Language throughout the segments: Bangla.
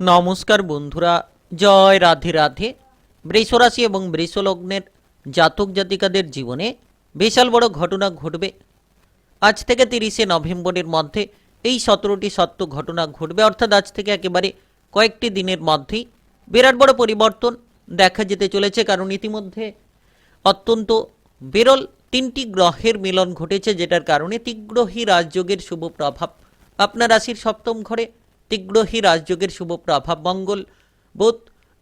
নমস্কার বন্ধুরা, জয় রাধে রাধে। বৃষরাশি এবং বৃষলগ্নের জাতক জাতিকাদের জীবনে বিশাল বড় ঘটনা ঘটবে। আজ থেকে তিরিশে নভেম্বরের মধ্যে এই সতেরোটি সত্য ঘটনা ঘটবে। অর্থাৎ আজ থেকে একেবারে কয়েকটি দিনের মধ্যেই বিরাট বড় পরিবর্তন দেখা যেতে চলেছে, কারণ ইতিমধ্যে অত্যন্ত বিরল তিনটি গ্রহের মিলন ঘটেছে, যেটার কারণে তিগ্রহী রাজযোগের শুভ প্রভাব আপনার রাশির সপ্তম ঘরে তিগ্রহী রাজযোগের শুভ প্রভাব মঙ্গল বোধ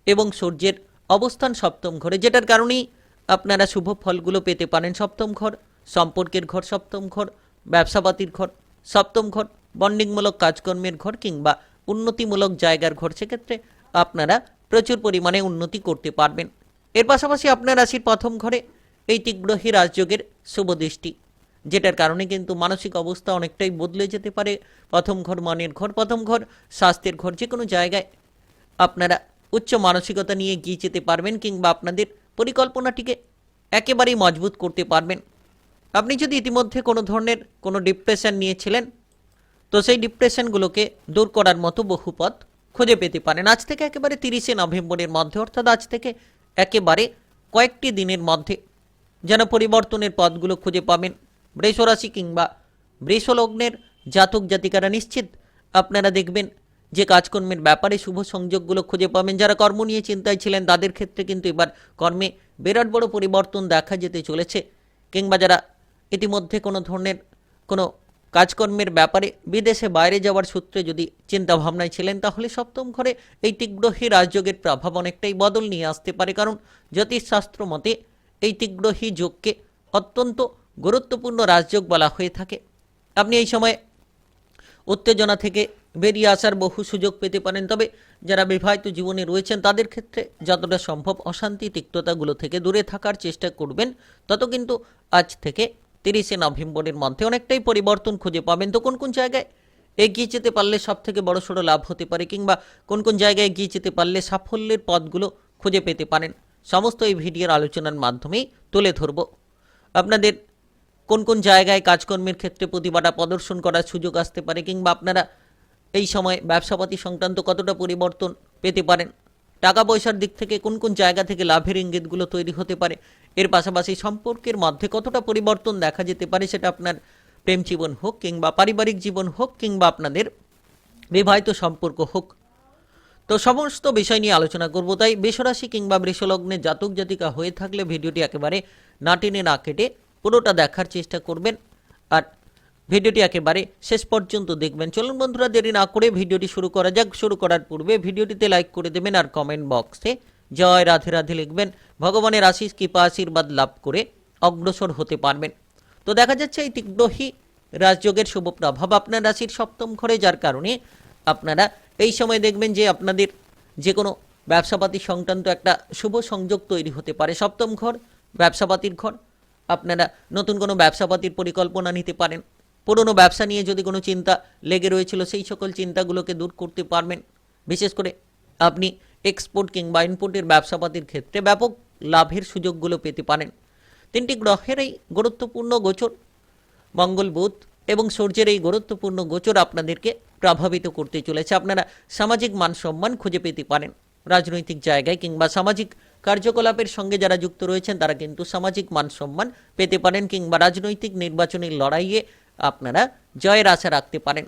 এবং সূর্যের অবস্থান সপ্তম ঘরে, যেটার কারণেই আপনারা শুভ ফলগুলো পেতে পারেন সপ্তম ঘর, সম্পর্কের ঘর সপ্তম ঘর, ব্যবসাপাতির ঘর সপ্তম ঘর, বন্ডিংমূলক কাজকর্মের ঘর কিংবা উন্নতিমূলক জায়গার ঘর, সেক্ষেত্রে আপনারা প্রচুর পরিমাণে উন্নতি করতে পারবেন। এর পাশাপাশি আপনার রাশির প্রথম ঘরে এই তিগ্রহী রাজযোগের শুভ দৃষ্টি। যেটার কারণে কিন্তু মানসিক অবস্থা অনেকটাই বদলে যেতে পারে। প্রথম ঘর মনের ঘর, প্রথম ঘর স্বাস্থ্যের ঘর যে কোনো জায়গায় আপনারা উচ্চ মানসিকতা নিয়ে এগিয়ে যেতে পারবেন কিংবা আপনাদের পরিকল্পনাটিকে একেবারেই মজবুত করতে পারবেন। আপনি যদি ইতিমধ্যে কোনো ধরনের কোনো ডিপ্রেশন নিয়েছিলেন, তো সেই ডিপ্রেশনগুলোকে দূর করার মতো বহু পথ খুঁজে পেতে পারেন। আজ থেকে একেবারে তিরিশে নভেম্বরের মধ্যে, অর্থাৎ আজ থেকে একেবারে কয়েকটি দিনের মধ্যে যেন পরিবর্তনের পথগুলো খুঁজে পাবেন। বৃষরাশি কিংবা বৃষলগ্নের জাতক জাতিকারা নিশ্চিত। আপনারা দেখবেন যে কাজকর্মের ব্যাপারে শুভ সংযোগগুলো খুঁজে পাবেন। যারা কর্ম নিয়ে চিন্তায় ছিলেন, তাদের ক্ষেত্রে কিন্তু এবার কর্মে বিরাট বড় পরিবর্তন দেখা যেতে চলেছে। কিংবা যারা ইতিমধ্যে কোনো ধরনের কোনো কাজকর্মের ব্যাপারে বিদেশে বাইরে যাওয়ার সূত্রে যদি চিন্তা ভাবনায় ছিলেন, তাহলে সপ্তম ঘরে এই তিগ্রহী রাজযোগের প্রভাব অনেকটাই বদল নিয়ে আসতে পারে। কারণ জ্যোতিষশাস্ত্র মতে এই তিগ্রহী যোগকে অত্যন্ত গুরুত্বপূর্ণ রাজযোগ বলা হয়ে থাকে। আপনি এই সময় উত্তেজনা থেকে বেরিয়ে আসার বহু সুযোগ পেতে পারেন, তবে যারা বিবাহিত জীবনে রয়েছেন, তাদের ক্ষেত্রে যতটা সম্ভব অশান্তি, তিক্ততাগুলো থেকে দূরে থাকার চেষ্টা করবেন। তত কিন্তু আজ থেকে তিরিশে নভেম্বরের মধ্যে অনেকটাই পরিবর্তন খুঁজে পাবেন। তো কোন কোন জায়গায় এগিয়ে যেতে পারলে সব থেকে বড় সড়ো লাভ হতে পারে, কিংবা কোন কোন জায়গায় এগিয়ে যেতে পারলে সাফল্যের পথগুলো খুঁজে পেতে পারেন, সমস্ত এই ভিডিওর আলোচনার মাধ্যমেই তুলে ধরব। আপনাদের কোন কোন জায়গায় কাজকর্মের ক্ষেত্রে প্রতিভাটা প্রদর্শন করার সুযোগ আসতে পারে কিংবা আপনারা এই সময় ব্যবসাপাতি সংক্রান্ত কতটা পরিবর্তন পেতে পারেন? টাকা পয়সার দিক থেকে কোন কোন জায়গা থেকে লাভের ইঙ্গিতগুলো তৈরি হতে পারে? এর পাশাপাশি সম্পর্কের মধ্যে কতটা পরিবর্তন দেখা যেতে পারে সেটা আপনার প্রেম জীবন হোক কিংবা পারিবারিক জীবন হোক কিংবা আপনাদের বিবাহিত সম্পর্ক হোক। তো সমস্ত বিষয় নিয়ে আলোচনা করব, তাই বেসরাশি কিংবা বৃষলগ্নে জাতক জাতিকা হয়ে থাকলে ভিডিওটি একেবারে না টেনে না কেটে পুরোটা দেখার চেষ্টা করবেন। আর ভিডিওটি একেবারে শেষ পর্যন্ত দেখবেন। চলুন বন্ধুরা, দেরি না করে ভিডিওটি শুরু করা যাক। শুরু করার পূর্বে ভিডিওটিতে লাইক করে দেবেন আর কমেন্ট বক্সে জয় রাধে রাধে লিখবেন। ভগবানের আশিস কৃপা, আশীর্বাদ লাভ করে অগ্রসর হতে পারবেন। তো দেখা যাচ্ছে এই তিগ্রহী রাজযোগের শুভ প্রভাব আপনার রাশির সপ্তম ঘরে, যার কারণে আপনারা এই সময় দেখবেন যে আপনাদের যে কোনো ব্যবসাপাতি সংক্রান্ত একটা শুভ সংযোগ তৈরি হতে পারে। সপ্তম ঘর, ব্যবসাপাতির ঘর আপনারা নতুন কোনো ব্যবসাপাতির পরিকল্পনা নিতে পারেন। পুরনো ব্যবসা নিয়ে যদি কোনো চিন্তা লেগে রয়েছিল, সেই সকল চিন্তাগুলোকে দূর করতে পারবেন। বিশেষ করে আপনি এক্সপোর্ট কিংবা ইনপোর্টের ব্যবসাপাতির ক্ষেত্রে ব্যাপক লাভের সুযোগগুলো পেতে পারেন। তিনটি গ্রহের এই গুরুত্বপূর্ণ গোচর, মঙ্গল, বুধ এবং সূর্যের এই গুরুত্বপূর্ণ গোচর আপনাদেরকে প্রভাবিত করতে চলেছে। আপনারা সামাজিক মান সম্মান খুঁজে পেতে পারেন। রাজনৈতিক জায়গায় কিংবা সামাজিক কার্যকলাপের সঙ্গে যারা যুক্ত রয়েছেন, তারা কিন্তু সামাজিক মান সম্মান পেতে পারেন কিংবা রাজনৈতিক নির্বাচনী লড়াইয়ে আপনারা জয়ের আশা রাখতে পারেন।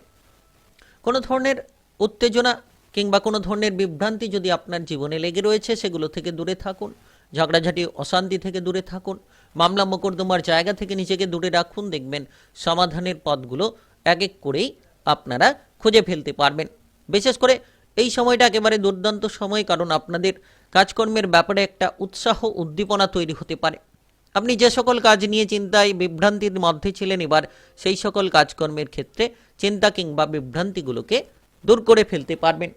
কোনো ধরনের উত্তেজনা কিংবা কোনো ধরনের বিভ্রান্তি যদি আপনার জীবনে লেগে রয়েছে, সেগুলো থেকে দূরে থাকুন, ঝগড়াঝাটি, অশান্তি থেকে দূরে থাকুন, মামলা মোকদ্দমার জায়গা থেকে নিজেকে দূরে রাখুন, দেখবেন সমাধানের পথগুলো এক এক করেই আপনারা খুঁজে ফেলতে পারবেন। বিশেষ করে এই সময়টা একেবারে দুর্দান্ত সময়, কারণ আপনাদের কাজকর্মের ব্যাপারে একটা উৎসাহ উদ্দীপনা তৈরি হতে পারে। আপনি যে সকল কাজ নিয়ে চিন্তায় বিভ্রান্তির মধ্যে ছিলেন, এবার সেই সকল কাজকর্মের ক্ষেত্রে চিন্তা কিংবা বিভ্রান্তিগুলোকে দূর করে ফেলতে পারবেন।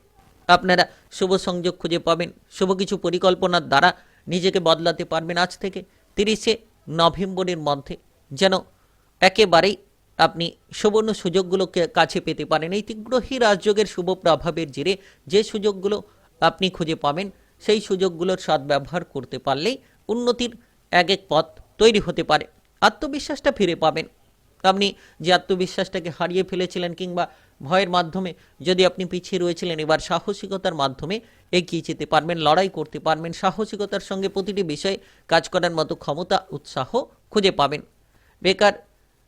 আপনারা শুভ সংযোগ খুঁজে পাবেন, শুভ কিছু পরিকল্পনার দ্বারা নিজেকে বদলাতে পারবেন আজ থেকে তিরিশে নভেম্বরের মধ্যে। যেন একেবারেই আপনি সুবর্ণ সুযোগগুলোকে কাছে পেতে পারেন। এই তিগ্রহী রাজযোগের শুভ প্রভাবের জেরে যে সুযোগগুলো আপনি খুঁজে পাবেন সেই সুযোগগুলোর সদ্ব্যবহার করতে পারলেই উন্নতির এক এক পথ তৈরি হতে পারে। আত্মবিশ্বাসটা ফিরে পাবেন। আপনি যে আত্মবিশ্বাসটাকে হারিয়ে ফেলেছিলেন কিংবা ভয়ের মাধ্যমে যদি আপনি পিছিয়ে রয়েছিলেন, এবার সাহসিকতার মাধ্যমে এগিয়ে যেতে পারবেন, লড়াই করতে পারবেন, সাহসিকতার সঙ্গে প্রতিটি বিষয়ে কাজ করার মতো ক্ষমতা, উৎসাহ খুঁজে পাবেন। বেকার,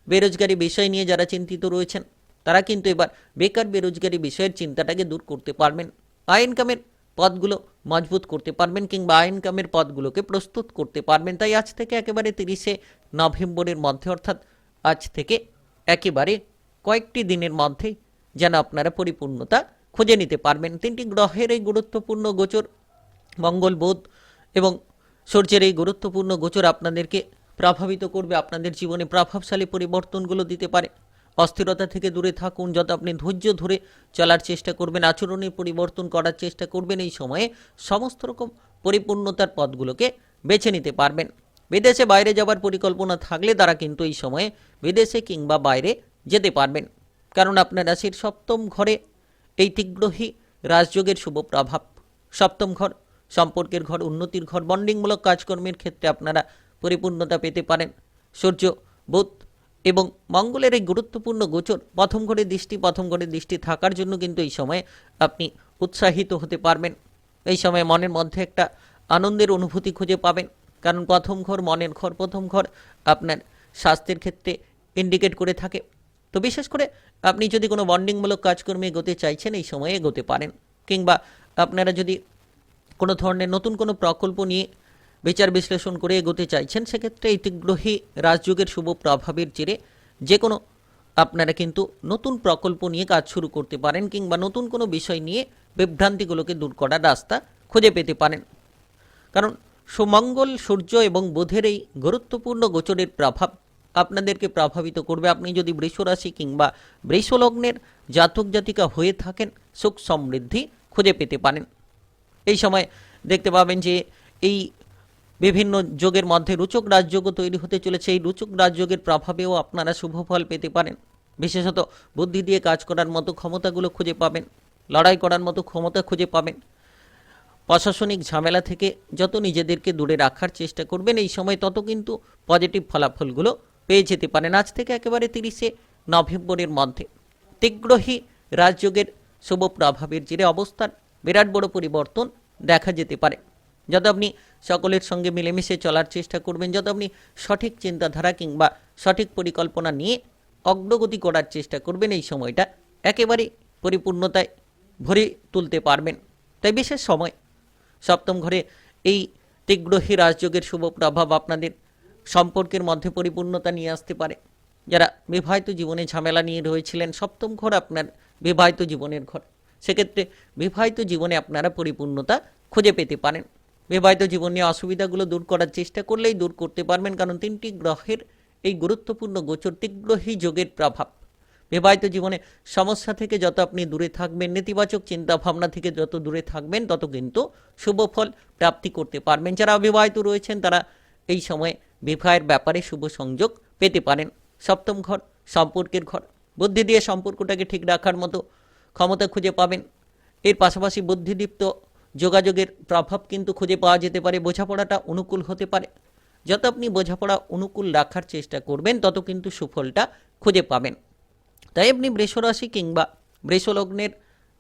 বেরোজগারি বিষয় নিয়ে যারা চিন্তিত রয়েছেন, তারা কিন্তু এবার বেকার, বেরোজগারি বিষয়ের চিন্তাটাকে দূর করতে পারবেন। আয় ইনকামের পদগুলো মজবুত করতে পারবেন কিংবা ইনকামের পদগুলোকে প্রস্তুত করতে পারবেন। তাই আজ থেকে একেবারে তিরিশে নভেম্বরের মধ্যে, অর্থাৎ আজ থেকে একেবারে কয়েকটি দিনের মধ্যে যেন আপনারা পরিপূর্ণতা খুঁজে নিতে পারবেন। তিনটি গ্রহের এই গুরুত্বপূর্ণ গোচর, মঙ্গল, বুধ এবং সূর্যের এই গুরুত্বপূর্ণ গোচর আপনাদেরকে প্রভাবিত করবে। আপনাদের জীবনে প্রভাবশালী পরিবর্তনগুলো দিতে পারে। অস্থিরতা থেকে দূরে থাকুন, যত আপনি ধৈর্য ধরে চলার চেষ্টা করবেন আচরণের পরিবর্তন করার চেষ্টা করবেন, এই সময়ে সমস্ত রকম পরিপূর্ণতার পথগুলোকে বেছে নিতে পারবেন। বিদেশে বাইরে যাবার পরিকল্পনা থাকলে তারা কিন্তু এই সময়ে বিদেশে কিংবা বাইরে যেতে পারবেন। কারণ আপনার রাশির সপ্তম ঘরে এই তীগ্রহী রাজযোগের শুভ প্রভাব। সপ্তম ঘর, সম্পর্কের ঘর, উন্নতির ঘর বন্ডিংমূলক কাজকর্মের ক্ষেত্রে আপনারা পরিপূর্ণতা পেতে পারেন। সূর্য, বুধ এবং মঙ্গলের এই গুরুত্বপূর্ণ গোচর প্রথম ঘরে দৃষ্টি, প্রথম ঘরে দৃষ্টি থাকার জন্য কিন্তু এই সময়ে আপনি উৎসাহিত হতে পারবেন। এই সময় মনের মধ্যে একটা আনন্দের অনুভূতি খুঁজে পাবেন। কারণ প্রথম ঘর মনের ঘর, প্রথম ঘর আপনার স্বাস্থ্যের ক্ষেত্রে ইন্ডিকেট করে থাকে। তো বিশেষ করে আপনি যদি কোনো বন্ডিংমূলক কাজকর্মে এগোতে চাইছেন, এই সময়ে এগোতে পারেন। কিংবা আপনারা যদি কোনো ধরনের নতুন কোনো প্রকল্প নিয়ে বিচার বিশ্লেষণ করে এগোতে চাইছেন, সেক্ষেত্রে এই তীগ্রহী রাজযোগের শুভ প্রভাবের জেরে যে কোনো আপনারা কিন্তু নতুন প্রকল্প নিয়ে কাজ শুরু করতে পারেন কিংবা নতুন কোনো বিষয় নিয়ে বিভ্রান্তিগুলোকে দূর করার রাস্তা খুঁজে পেতে পারেন। কারণ সুমঙ্গল, সূর্য এবং বুধের এই গুরুত্বপূর্ণ গোচরের প্রভাব আপনাদেরকে প্রভাবিত করবে। আপনি যদি বৃষরাশি কিংবা বৃষলগ্নের জাতক জাতিকা হয়ে থাকেন, সুখ সমৃদ্ধি খুঁজে পেতে পারেন। এই সময় দেখতে পাবেন যে এই বিভিন্ন যোগের মধ্যে রুচক রাজযোগও তৈরি হতে চলেছে। এই রুচক রাজযোগের প্রভাবেও আপনারা শুভ ফল পেতে পারেন। বিশেষত বুদ্ধি দিয়ে কাজ করার মতো ক্ষমতাগুলো খুঁজে পাবেন, লড়াই করার মতো ক্ষমতা খুঁজে পাবেন। প্রশাসনিক ঝামেলা থেকে যত নিজেদেরকে দূরে রাখার চেষ্টা করবেন, এই সময় তত কিন্তু পজিটিভ ফলাফলগুলো পেয়ে যেতে পারেন। আজ থেকে একেবারে তিরিশে নভেম্বরের মধ্যে তীগ্রহী রাজযোগের শুভ প্রভাবের জেরে অবস্থার বিরাট বড় পরিবর্তন দেখা যেতে পারে। যত আপনি সকলের সঙ্গে মিলেমিশে চলার চেষ্টা করবেন। যত আপনি সঠিক চিন্তাধারা কিংবা সঠিক পরিকল্পনা নিয়ে অগ্রগতি করার চেষ্টা করবেন, এই সময়টা একেবারে পরিপূর্ণতায় ভরে তুলতে পারবেন। তাই বিশেষ সময়, সপ্তম ঘরে এই তীগ্রহী রাজযোগের শুভ প্রভাব আপনাদের সম্পর্কের মধ্যে পরিপূর্ণতা নিয়ে আসতে পারে। যারা বিবাহিত জীবনে ঝামেলা নিয়ে রয়েছিলেন, সপ্তম ঘর আপনার বিবাহিত জীবনের ঘর। সেক্ষেত্রে বিবাহিত জীবনে আপনারা পরিপূর্ণতা খুঁজে পেতে পারেন। বিবাহিত জীবন নিয়ে অসুবিধাগুলো দূর করার চেষ্টা করলেই দূর করতে পারবেন, কারণ তিনটি গ্রহের এই গুরুত্বপূর্ণ গোচর তীগ্রহী যোগের প্রভাব। বিবাহিত জীবনে সমস্যা থেকে যত আপনি দূরে থাকবেন, নেতিবাচক চিন্তা ভাবনা থেকে যত দূরে থাকবেন, তত কিন্তু শুভ ফল প্রাপ্তি করতে পারবেন। যারা অবিবাহিত রয়েছেন, তারা এই সময়ে বিবাহের ব্যাপারে শুভ সংযোগ পেতে পারেন। সপ্তম ঘর, সম্পর্কের ঘর। বুদ্ধি দিয়ে সম্পর্কটাকে ঠিক রাখার মতো ক্ষমতা খুঁজে পাবেন। এর পাশাপাশি বুদ্ধিদীপ্ত যোগাযোগের প্রভাব কিন্তু খুঁজে পাওয়া যেতে পারে, বোঝাপড়াটা অনুকূল হতে পারে। যত আপনি বোঝাপড়া অনুকূল রাখার চেষ্টা করবেন, তত কিন্তু সুফলটা খুঁজে পাবেন। তাই আপনি বৃষরাশি কিংবা বৃষলগ্নের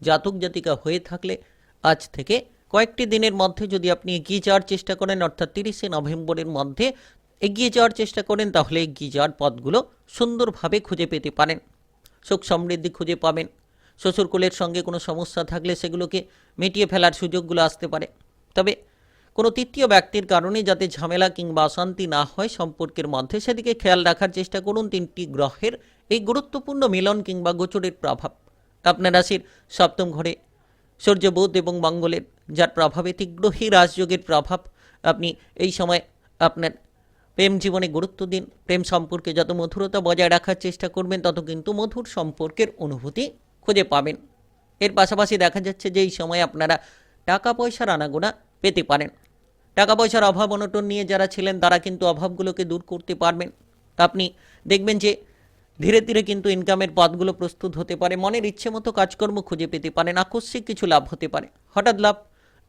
জাতক জাতিকা হয়ে থাকলে আজ থেকে কয়েকটি দিনের মধ্যে যদি আপনি এগিয়ে যাওয়ার চেষ্টা করেন, অর্থাৎ তিরিশে নভেম্বরের মধ্যে এগিয়ে যাওয়ার চেষ্টা করেন, তাহলে এগিয়ে যাওয়ার পথগুলো সুন্দরভাবে খুঁজে পেতে পারেন। সুখ সমৃদ্ধি খুঁজে পাবেন। শ্বশুরকুলের সঙ্গে কোনো সমস্যা থাকলে সেগুলোকে মিটিয়ে ফেলার সুযোগগুলো আসতে পারে। তবে কোনো তৃতীয় ব্যক্তির কারণে যাতে ঝামেলা কিংবা অশান্তি না হয় সম্পর্কের মধ্যে, সেদিকে খেয়াল রাখার চেষ্টা করুন তিনটি গ্রহের এই গুরুত্বপূর্ণ মিলন কিংবা গোচরের প্রভাব। আপনার রাশির সপ্তম ঘরে সূর্য বুধ এবং মঙ্গলের, যার প্রভাবে তীগ্রহী রাজযোগের প্রভাব আপনি এই সময় আপনার প্রেম জীবনে গুরুত্ব দিন। প্রেম সম্পর্কে যত মধুরতা বজায় রাখার চেষ্টা করবেন, তত কিন্তু মধুর সম্পর্কের অনুভূতি খুঁজে পাবেন। এর পাশাপাশি দেখা যাচ্ছে যে এই সময় আপনারা টাকা পয়সার আনাগোনা পেতে পারেন। টাকা পয়সার অভাব অনটন নিয়ে যারা ছিলেন, তারা কিন্তু অভাবগুলোকে দূর করতে পারবেন। আপনি দেখবেন যে ধীরে ধীরে কিন্তু ইনকামের পথগুলো প্রস্তুত হতে পারে, মনের ইচ্ছে মতো কাজকর্ম খুঁজে পেতে পারেন, আকস্মিক কিছু লাভ হতে পারে। হঠাৎ লাভ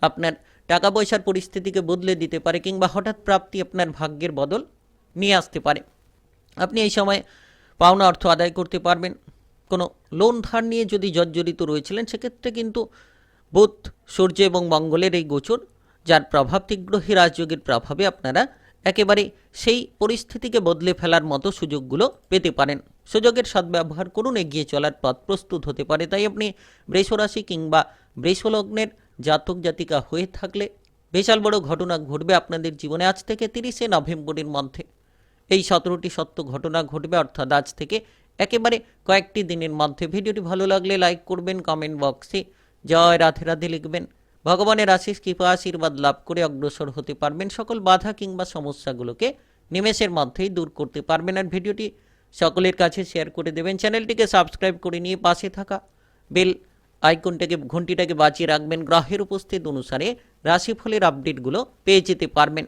আপনার টাকা পয়সার পরিস্থিতিকে বদলে দিতে পারে কিংবা হঠাৎ প্রাপ্তি আপনার ভাগ্যের বদল নিয়ে আসতে পারে। আপনি এই সময় পাওনা অর্থ আদায় করতে পারবেন। কোনো লোন ধার নিয়ে যদি জর্জরিত রয়েছিলেন, সেক্ষেত্রে কিন্তু বোধ সূর্য এবং মঙ্গলের এই গোচর, যার প্রভাব তীগ্রহী রাজযোগের প্রভাবে আপনারা একেবারে সেই পরিস্থিতিকে বদলে ফেলার মতো সুযোগগুলো পেতে পারেন। সুযোগের সদ্ব্যবহার করুন, এগিয়ে চলার পথ প্রস্তুত হতে পারে। তাই আপনি বৃষরাশি কিংবা বৃষলগ্নের জাতক জাতিকা হয়ে থাকলে বিশাল বড় ঘটনা ঘটবে আপনাদের জীবনে। আজ থেকে তিরিশে নভেম্বরের মধ্যে এই সতেরোটি সত্য ঘটনা ঘটবে, অর্থাৎ আজ থেকে একেবারে কয়েকটি দিনের মধ্যে। ভিডিওটি ভালো লাগলে লাইক করবেন, কমেন্ট বক্সে জয় রাধে রাধে লিখবেন। ভগবানের আশিস কৃপা, আশীর্বাদ লাভ করে অগ্রসর হতে পারবেন সকল বাধা কিংবা সমস্যাগুলোকে নিমেষের মধ্যেই দূর করতে পারবেন। আর ভিডিওটি সকলের কাছে শেয়ার করে দেবেন। চ্যানেলটিকে সাবস্ক্রাইব করে নিয়ে পাশে থাকা বেল আইকনটাকে, ঘন্টিটাকে বাঁচিয়ে রাখবেন। গ্রহের উপস্থিত অনুসারে রাশিফলের আপডেটগুলো পেয়ে যেতে পারবেন।